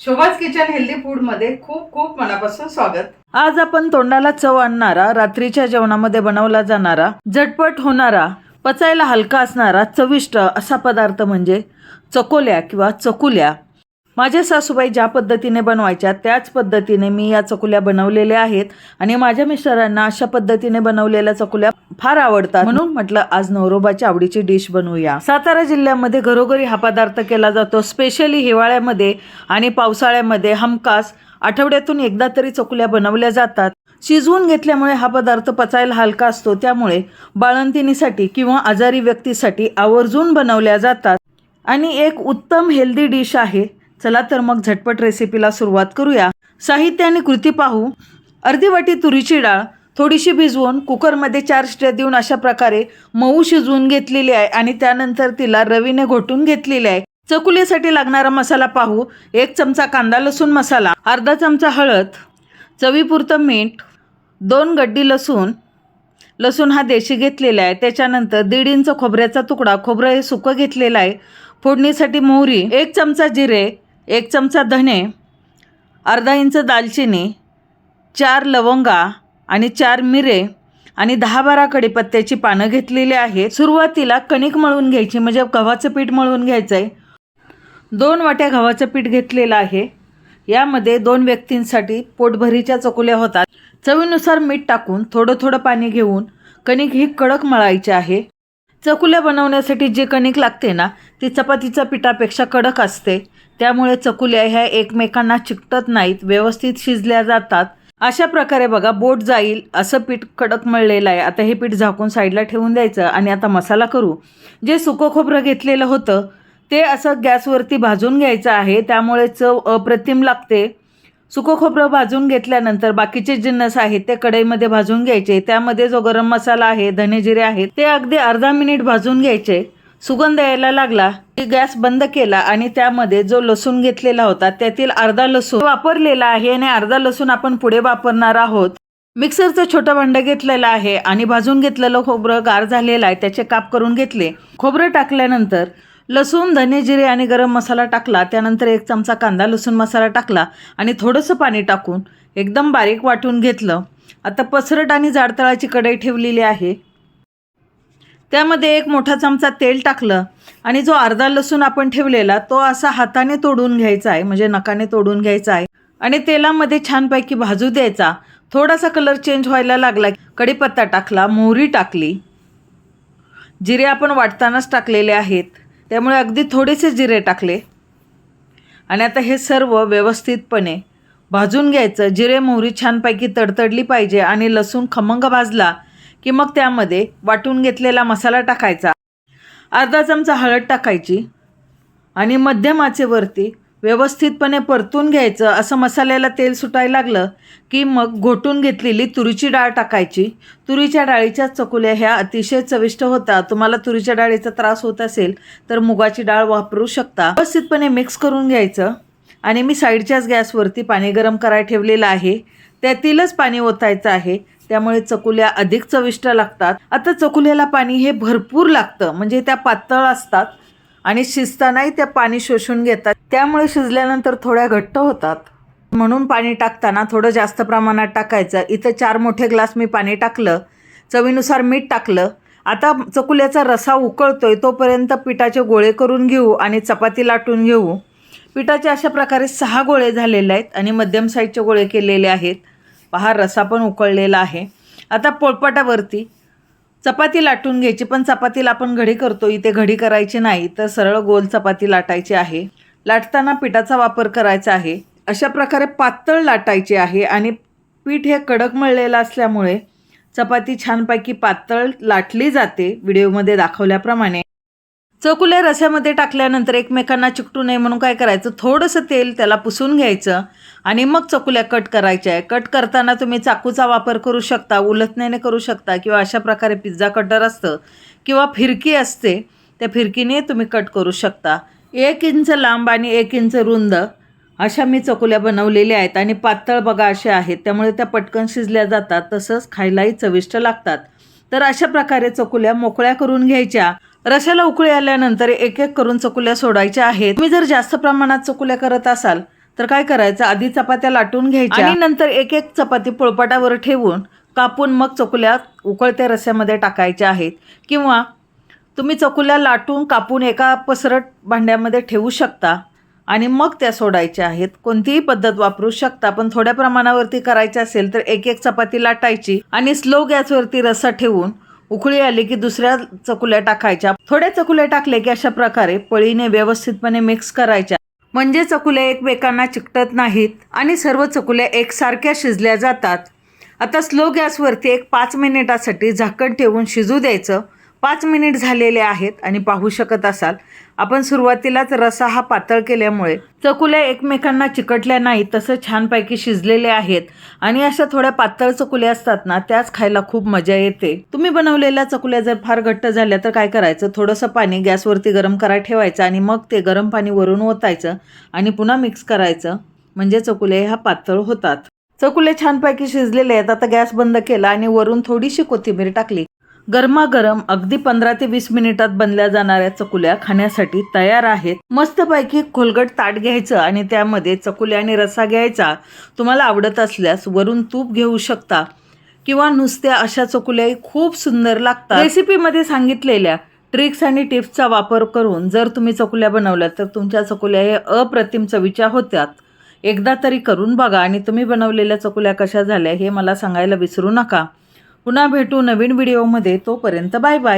शोभाज kitchen healthy फूडमध्ये खूप खूप मनापासून स्वागत. आज आपण तोंडाला चव आणणारा रात्रीच्या जेवणामध्ये बनवला जाणारा झटपट होणारा पचायला हलका असणारा चविष्ट असा पदार्थ म्हणजे चकोल्या किंवा चकुल्या. माझ्या सासूबाई ज्या पद्धतीने बनवायच्या त्याच पद्धतीने मी या चकुल्या बनवलेल्या आहेत. आणि माझ्या मिस्टरांना अशा पद्धतीने बनवलेल्या चकुल्या फार आवडतात. म्हणून? म्हटलं आज नवरोबाच्या आवडीची डिश बनवूया. सातारा जिल्ह्यामध्ये घरोघरी हा पदार्थ केला जातो स्पेशली हिवाळ्यामध्ये आणि पावसाळ्यामध्ये हमखास आठवड्यातून एकदा तरी चकुल्या बनवल्या जातात. शिजवून घेतल्यामुळे हा पदार्थ पचायला हलका असतो त्यामुळे बाळंतिणीसाठी किंवा आजारी व्यक्तीसाठी आवर्जून बनवल्या जातात. आणि एक उत्तम हेल्दी डिश आहे. चला तर मग झटपट रेसिपीला सुरुवात करूया. साहित्य आणि कृती पाहू. अर्धी वाटी तुरीची डाळ थोडीशी भिजवून कुकरमध्ये चार शिट्या देऊन अशा प्रकारे मऊ शिजवून घेतलेली आहे आणि त्यानंतर तिला रवीने घोटून घेतलेली आहे. चकुलीसाठी लागणारा मसाला पाहू. एक चमचा कांदा लसूण मसाला अर्धा चमचा हळद चवीपुरतं मीठ दोन गड्डी लसूण. लसूण हा देशी घेतलेला आहे. त्याच्यानंतर दीड इंच खोबऱ्याचा तुकडा खोबरं हे सुकं घेतलेलं आहे. फोडणीसाठी मोहरी एक चमचा जिरे एक चमचा धणे अर्धा इंच दालचिनी चार लवंगा आणि चार मिरे आणि दहा बारा कडीपत्त्याची पानं घेतलेली आहेत. सुरुवातीला कणिक मळून घ्यायची म्हणजे गव्हाचं पीठ मळून घ्यायचं आहे दोन वाट्या गव्हाचं पीठ घेतलेलं आहे. यामध्ये दोन व्यक्तींसाठी पोटभरीच्या चकुल्या होतात. चवीनुसार मीठ टाकून थोडं थोडं पाणी घेऊन कणिक ही कडक मळायची आहे. चकुल्या बनवण्यासाठी जे कणिक लागते ना ती चपातीच्या पिठापेक्षा कडक असते. त्यामुळे चकुल्या ह्या एकमेकांना चिकटत नाहीत व्यवस्थित शिजल्या जातात. अशा प्रकारे बघा बोट जाईल असं पीठ कडक मळलेलं आहे. आता हे पीठ झाकून साईडला ठेवून द्यायचं आणि आता मसाला करू. जे सुकं खोबरं घेतलेलं होतं ते असं गॅसवरती भाजून घ्यायचं आहे. त्यामुळे चव अप्रतिम लागते. सुकं खोबरं भाजून घेतल्यानंतर बाकीचे जिन्नस आहेत ते कढईमध्ये भाजून घ्यायचे. त्यामध्ये जो गरम मसाला आहे धने जिरे आहेत ते अगदी अर्धा मिनिट भाजून घ्यायचे. सुगंध यायला लागला. की गॅस बंद केला आणि त्यामध्ये जो लसूण घेतलेला होता त्यातील अर्धा लसूण वापरलेला आहे आणि अर्धा लसूण आपण पुढे वापरणार आहोत. मिक्सरचं छोटं भांडं घेतलेलं आहे आणि भाजून घेतलेलं खोबरं गार झालेलं आहे त्याचे काप करून घेतले. खोबरं टाकल्यानंतर लसूण धने जिरे आणि गरम मसाला टाकला. त्यानंतर एक चमचा कांदा लसूण मसाला टाकला आणि थोडंसं पाणी टाकून एकदम बारीक वाटून घेतलं. आता पसरट आणि जाडतळाची कढई ठेवलेली आहे. त्यामध्ये एक मोठा चमचा तेल टाकलं आणि जो अर्धा लसूण आपण ठेवलेला तो असा हाताने तोडून घ्यायचा आहे म्हणजे नकाने तोडून घ्यायचा आहे. आणि तेलामध्ये छानपैकी भाजू द्यायचा. थोडासा कलर चेंज व्हायला लागला. कढीपत्ता टाकला मोहरी टाकली. जिरे आपण वाटतानाच टाकलेले आहेत. त्यामुळे अगदी थोडेसे जिरे टाकले. आणि आता हे सर्व व्यवस्थितपणे भाजून घ्यायचं. जिरे मोहरी छानपैकी तडतडली पाहिजे आणि लसूण खमंग भाजला की मग त्यामध्ये वाटून घेतलेला मसाला टाकायचा. अर्धा चमचा हळद टाकायची आणि मध्यम आचेवरती व्यवस्थितपणे परतून घ्यायचं. असं मसाल्याला तेल सुटायला लागलं की मग घोटून घेतलेली तुरीची डाळ टाकायची. तुरीच्या डाळीच्या चकुल्या ह्या अतिशय चविष्ट होता. तुम्हाला तुरीच्या डाळीचा त्रास होत असेल तर मुगाची डाळ वापरू शकता. व्यवस्थितपणे मिक्स करून घ्यायचं आणि मी साईडच्याच गॅसवरती पाणी गरम करायला ठेवलेलं आहे. त्यातीलच पाणी ओतायचं आहे. त्यामुळे चकुल्या अधिक चविष्ट लागतात. आता चकुल्याला पाणी हे भरपूर लागतं. म्हणजे त्या पातळ असतात आणि शिजतानाही त्या पाणी शोषून घेतात. त्यामुळे शिजल्यानंतर थोड्या घट्ट होतात. म्हणून पाणी टाकताना थोडं जास्त प्रमाणात टाकायचं. इथं चार मोठे ग्लास मी पाणी टाकलं. चवीनुसार मीठ टाकलं. आता चकुल्याचा रसा उकळतोय तोपर्यंत पिठाचे गोळे करून घेऊ आणि चपाती लाटून घेऊ. पिठाचे अशा प्रकारे सहा गोळे झालेले आहेत आणि मध्यम साईजचे गोळे केलेले आहेत. पहा रसा पण उकळलेला आहे. आता पोळपाटावरती चपाती लाटून घ्यायची पण चपातीला आपण घडी करतो इथे घडी करायची नाही तर सरळ गोल चपाती लाटायची आहे. लाटताना पिठाचा वापर करायचा आहे. अशा प्रकारे पातळ लाटायचे आहे आणि पीठ हे कडक मळलेलं असल्यामुळे चपाती छानपैकी पातळ लाटली जाते व्हिडिओमध्ये दाखवल्याप्रमाणे. चकुल्या रस्यामध्ये टाकल्यानंतर एकमेकांना चिकटू नये म्हणून काय करायचं? थोडंसं तेल त्याला पुसून घ्यायचं आणि मग चकुल्या कट करायच्या आहे कट करताना तुम्ही चाकूचा वापर करू शकता उलथण्याने करू शकता किंवा अशा प्रकारे पिझ्झा कटर असतं किंवा फिरकी असते त्या फिरकीने तुम्ही कट करू शकता. एक इंच लांब आणि एक इंच रुंद अशा मी चकुल्या बनवलेल्या आहेत आणि पातळ बघा अशा आहेत. त्यामुळे त्या पटकन शिजल्या जातात तसंच खायलाही चविष्ट लागतात. तर अशा प्रकारे चकुल्या मोकळ्या करून घ्यायच्या रशाला उकळी आल्यानंतर एक एक करून चकुल्या सोडायच्या आहेत. तुम्ही जर जास्त प्रमाणात चकुल्या करत असाल तर काय करायचं? आधी चपात्या लाटून घ्यायच्या. आणि नंतर एक एक चपाती पोळपाटावर ठेवून कापून मग चकुल्या उकळत्या रस्यामध्ये टाकायच्या आहेत. किंवा तुम्ही चकुल्या लाटून कापून एका पसरट भांड्यामध्ये ठेवू शकता आणि मग त्या सोडायच्या आहेत. कोणतीही पद्धत वापरू शकता पण थोड्या प्रमाणावरती करायची असेल तर एक एक चपाती लाटायची आणि स्लो गॅसवरती रस्सा ठेवून उकळी आली की दुसऱ्या चकुल्या टाकायच्या. थोड्या चकुल्या टाकले की अशा प्रकारे पळीने व्यवस्थितपणे मिक्स करायच्या. म्हणजे चकुल्या एकमेकांना चिकटत नाहीत आणि सर्व चकुल्या एकसारख्या शिजल्या जातात. आता स्लो गॅसवरती एक पाच मिनिटासाठी झाकण ठेवून शिजू द्यायचं. पाच मिनिट झालेले आहेत आणि पाहू शकत असाल आपण सुरुवातीलाच रसा हा पातळ केल्यामुळे चकुल्या एकमेकांना चिकटल्या नाहीत तसं छानपैकी शिजलेले आहेत. आणि अशा थोड्या पातळ चकुल्या असतात ना त्याच खायला खूप मजा येते. तुम्ही बनवलेल्या चकुल्या जर फार घट्ट झाल्या तर काय करायचं? थोडंसं पाणी गॅसवरती गरम करा ठेवायचं आणि मग ते गरम पाणी वरून ओतायचं आणि पुन्हा मिक्स करायचं. म्हणजे चकुले ह्या पातळ होतात. चकुले छानपैकी शिजलेले आहेत आता गॅस बंद केला आणि वरून थोडीशी कोथिंबीर टाकली. गरमागरम अगदी पंधरा ते वीस मिनिटात बनल्या जाणाऱ्या चकुल्या खाण्यासाठी तयार आहेत. मस्तपैकी खोलगट ताट घ्यायचं आणि त्यामध्ये चकुल्या आणि रसा घ्यायचा. तुम्हाला आवडत असल्यास वरून तूप घेऊ शकता. किंवा नुसत्या अशा चकुल्याही खूप सुंदर लागतात. रेसिपीमध्ये सांगितलेल्या ट्रिक्स आणि टिप्सचा वापर करून जर तुम्ही चकुल्या बनवल्या तर तुमच्या चकुल्या हे अप्रतिम चवीच्या होत्यात. एकदा तरी करून बघा आणि तुम्ही बनवलेल्या चकुल्या कशा झाल्या हे मला सांगायला विसरू नका. पुन्हा भेटू नवीन व्हिडिओमध्ये तोपर्यंत बाय बाय